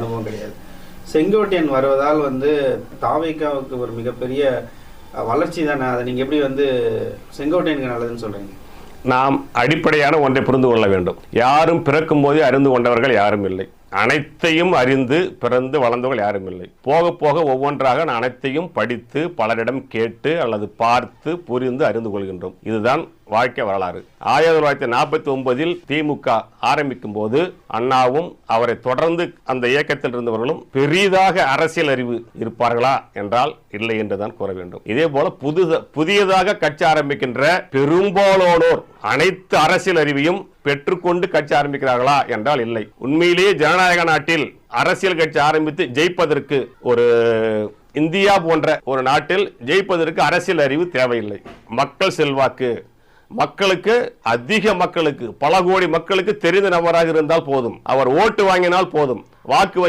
அனுபவம் கிடையாது. செங்கோட்டையன் வருவதால் வந்து தாவைக்காவுக்கு ஒரு மிகப்பெரிய வளர்ச்சி தானே? அதை நீங்கள் எப்படி வந்து செங்கோட்டையனுக்கு நல்லதுன்னு சொல்கிறீங்க நாம் அடிப்படையான ஒன்றை புரிந்து கொள்ள வேண்டும். யாரும் பிறக்கும் போதே அறிந்து கொண்டவர்கள் யாரும் இல்லை. அனைத்தையும் அறிந்து பிறந்து வளர்ந்தவர்கள் யாரும் இல்லை. போக போக ஒவ்வொன்றாக நான் அனைத்தையும் படித்து பலரிடம் கேட்டு அல்லது பார்த்து புரிந்து அறிந்து கொள்கின்றோம். இதுதான் வாழ்க்கை வரலாறு. ஆயிரத்தி தொள்ளாயிரத்தி நாற்பத்தி ஒன்பதில் திமுக ஆரம்பிக்கும் போது அண்ணாவும் அவரை தொடர்ந்து அந்த இயக்கத்தில் இருந்தவர்களும் பெரிதாக அரசியல் அறிவு இருப்பார்களா என்றால் இல்லை என்றுதான் கூற வேண்டும். இதே போல புது புதியதாக கட்சி ஆரம்பிக்கின்ற பெரும்பாலானோர் அனைத்து அரசியல் அறிவையும் பெற்றுக்கொண்டு கட்சி ஆரம்பிக்கிறார்களா என்றால் இல்லை. உண்மையிலேயே ஜனநாயக நாட்டில் அரசியல் கட்சி ஆரம்பித்து ஜெயிப்பதற்கு ஒரு இந்தியா போன்ற ஒரு நாட்டில் ஜெயிப்பதற்கு அரசியல் அறிவு தேவையில்லை. மக்கள் செல்வாக்கு மக்களுக்கு அதிக மக்களுக்கு பல கோடி மக்களுக்கு தெரிந்த நபராக இருந்தால் போதும். அவர் ஓட்டு வாங்கினால் போதும். வாக்கு